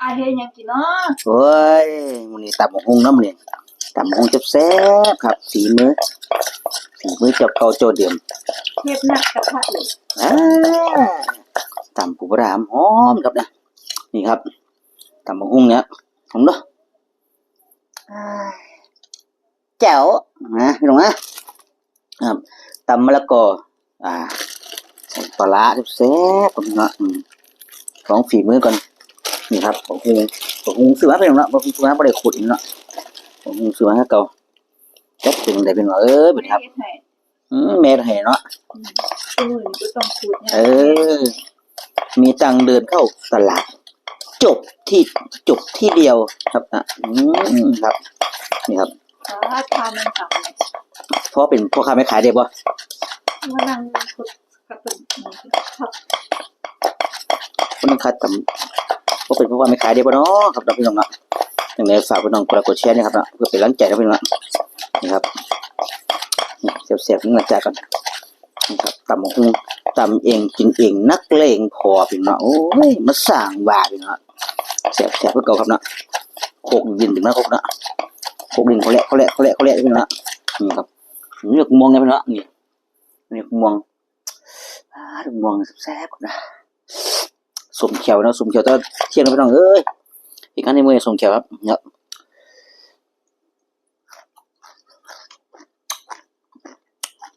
อาเฮ็ดหยังกินเนาะโอ้ยมันนี่ตำบักหุ่งเนาะมันนี่ตำบักหุ่งแซ่บๆครับฝีมือฝีมือเจ้าเก่าเจ้าเดิมเฮ็ดหนักกระทะเลยอ่าตำปูปลาร้าหอมครับนะนี่ครับตำบักหุ่งเนี่ยผมเนาะอ่าแจ๋วนะพี่น้องนะครับตำมะละกออ่าใส่ปลาร้าแซ่บๆผมเนาะอืมของฝีมือก่อน นี่ครับบักหุ่งบักหุ่งซื้อมาเป็นเนาะบักหุ่งซื้อมาบ่ได้ขุดเนาะบักหุ่งซื้อมาให้เก่าจักเป็นได้เป็นว่าเอ้ยเป็นครับเฮ็ดให้อืมแม่ให้เนาะอืมมื้อนี้บ่ต้องพูดหยังเออ มีตังค์เดินเข้าตลาด จบที่จบที่เดียวครับอะอืมครับ นี่ครับถ้าทานมันกลับเลยเพราะเป็นพ่อค้าแม่ขายได้บ่ว่านั่งคุดกระตุ้นครับคนนึงคัดตำ เพราะเป็นเพ่อค้าแม่ขายได้บ่เนาะครับพี่น้องเนาะอย่างไรฝากพี่น้องกดกดแชร์นะครับเนาะเพื่อเป็นกำลังใจนะพี่น้องเนาะนี่ครับเสียบๆนี่มาจากกันนี่ครับตำหุ่งตำเองกินเองนักเลงพอพี่น้องโอ้ยมาสร้างว่าพี่น้องเนาะเสียบๆเพื่อเก่าครับเนาะโคกยินถึงนะโคกเนาะพวกลิงเขาแหละเขาแหละเขาแหละเขาแหละพี่น้องนี่ครับนี่กม่วงเนี่ยพี่น้องนี่นี่กม่วงอ่าดอกม่วงแซ่บๆนะ สมเขียวนะสมเขียวตอนเที่ยงนะพี่น้องเอ้ยอีกอันในมือสมเขียวครับเนี่ย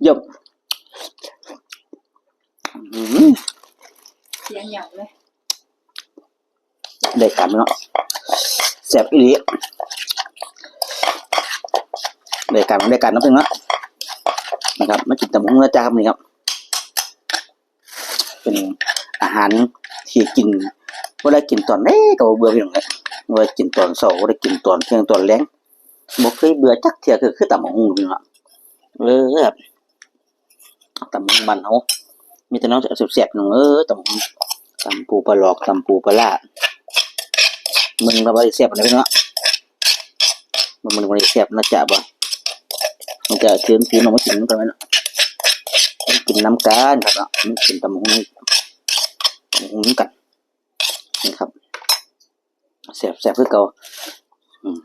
เยี่ยมอืมเสียงหยังเลยได้การพี่น้องแซ่บอีหลีได้การได้การนะพี่น้องนะครับมากินตำบักหุ่งนะจ๊ะครับนี่ครับ เป็นอาหาร ที่กินเวลากินตอนนี้ก็เบื่อพี่น้องเลยเวลากินตอนเช้าเวลากินตอนเที่ยงตอนแลงบ่เคยเบื่อจักเที่ยคือคือตำบักหุ่งพี่น้องเออครับตำบักหุ่งบ้านเฮามีแต่น้องแซ่บๆพี่น้องเออตำบักหุ่งตำปูปลาหลอกตำปูปลาร้ามึงละบ่ได้แซ่บนะพี่น้องมึงมันบ่ได้แซ่บนะจ๊ะบ่มันจะเชิญพี่น้องมากินกันไหมเนาะกินน้ำกันครับเนาะกินตำบักหุ่ง หุงกันนี่ครับแสบแสบคือเก่าอืม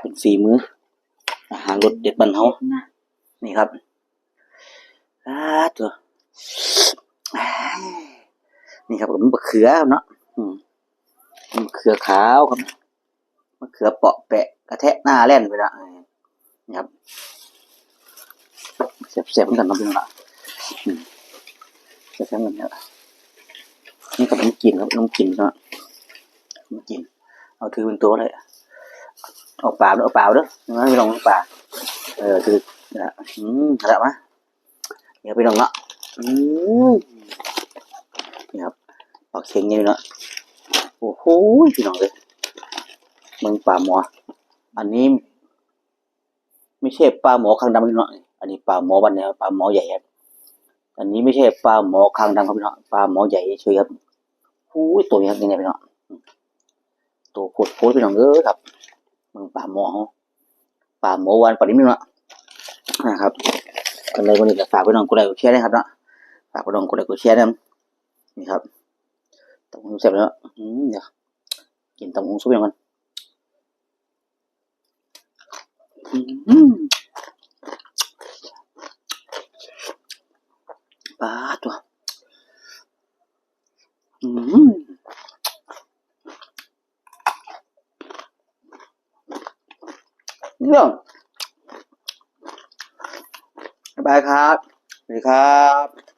เป็นฝีมือ อาหารรสเด็ดบ้านเฮานี่ครับอ่าตัวนี่ครับผมมะเขือเนาะอืมมะเขือขาวครับมะเขือเปาะแปะกระแทะหน้าแล่นไปละนี่ครับแสบแสบเหมือนกันนาะพี่น้องเนาะอืมแสบแสบเหมือนกันเนาะ กินครับน้ำกินก็น้ำกิน เอาถือเป็นตัวเลยเอาเปล่าเด้อเอาเปล่าเด้อไม่ลองเปล่าเออถือนะอืมอะไรมะเดี๋ยวไปลองเนาะอืมนี่ครับปอกเค็งเนี่เนาะโอ้โหพี่น้องเลยมึงปลาหมอ อันนี้ ไม่ใช่ปลาหมอคางดำพี่น้องอันนี้ปลาหมอวันเนี้ยปลาหมอใหญ่ครับอันนี้ไม่ใช่ปลาหมอคางดำครับพี่น้องปลาหมอใหญ่เฉยครับ อุ้ยตัวนี้ครับยังไงพี่น้องตัวโคตรโคตรพี่น้องเอ้ยครับมึงป่าหมอป่าหมอวันป่านี้ไม่รู้อะนะครับกันเลยวันนี้จะฝากพี่น้องกดไลค์กดแชร์นะครับเนาะฝากพี่น้องกดไลค์กดแชร์นะครับนี่ครับตำหูเสร็จแล้วอืมเดี๋ยวกินตำหูซุปยังกันปลาตัวอืม เรื่องบ๊ายบายครับสวัสดีครับ